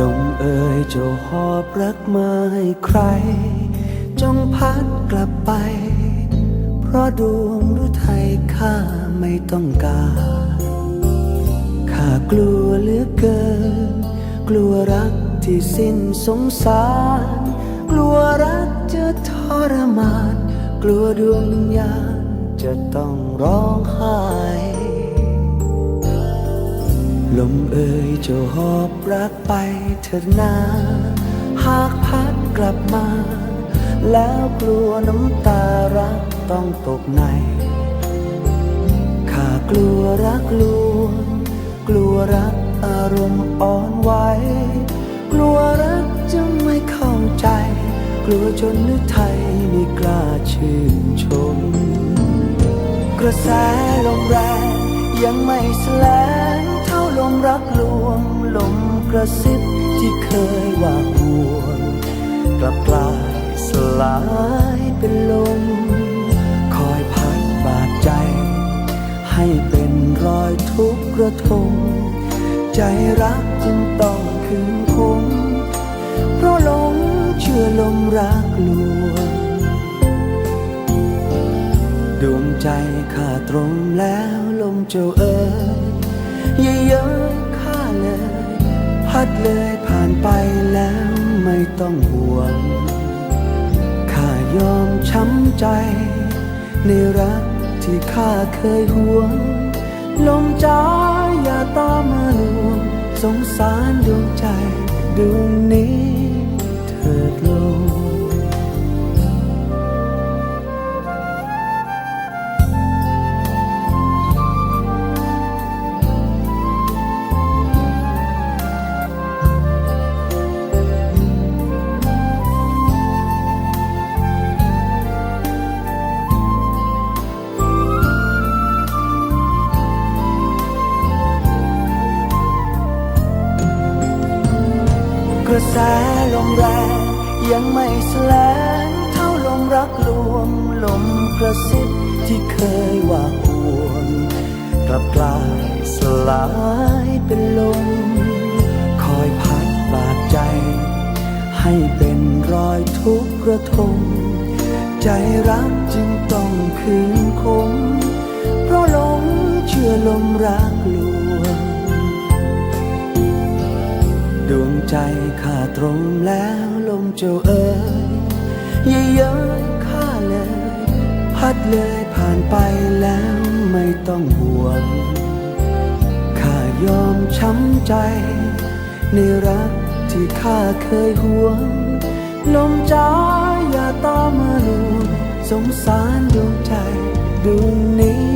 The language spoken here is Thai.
ลมเอ่ยเจะหอบรักมาให้ใคร จงพัดกลับไป เพราะดวงรือไทยข้าไม่ต้องการข้ากลัวเหลือเกิน กลัวรักที่สิ้นสงสาร กลัวรักจะทรมาน กลัวดวงวิญญาณจะต้องร้องไห้ ลมเอ่ยจะหอบรักไปเถิดนา หากพัดกลับมา แล้วกลัวน้ำตารักต้องตกใน ข้ากลัวรักลวง กลัวรักอารมณ์อ่อนไหว กลัวรักจะไม่เข้าใจ กลัวจนนึกไทยไม่กล้าชื่นชม กระแสลมแรงยังไม่แสลงเท่า กลวงลมกระซิบที่เคยว่าห่วงกลับกลายสลายเป็นลม คอยพัดบาดใจ ให้เป็นรอยทุกข์ระทมใจรักจึงต้องคืนคงเพราะหลงเชื่อลมรักลวงดวงใจข้าตรงแล้วลมเจ้าเอ๋ยย่าเย้ย พัดเลยผ่านไปแล้วไม่ต้องห่วง ข้ายอมช้ำใจ ในรักที่ข้าเคยห่วง ลมจ้าอย่าตามมาลวง สงสารดวงใจดวงนี้เถิดลง ระแสลมแรงยังไม่แสลงเท่าลมรักลวงลมกระซิบที่เคยว่าห่วงกลับกลายสลายเป็นลม คอยพัดบาดใจ ให้เป็นรอยทุกข์ระทมใจรักจึงต้องคืนคงเพราะหลงเชื่อลมรักลวง ใจข้าตรงแล้วลมเจ้าเอ๋ยอย่าเย้ยข้าเลย พัดเลยผ่านไปแล้วไม่ต้องห่วง ข้ายอมช้ำใจ ในรักที่ข้าเคยห่วง ลมจ้าอย่าตามมาลวงสงสารดวงใจดวงนี้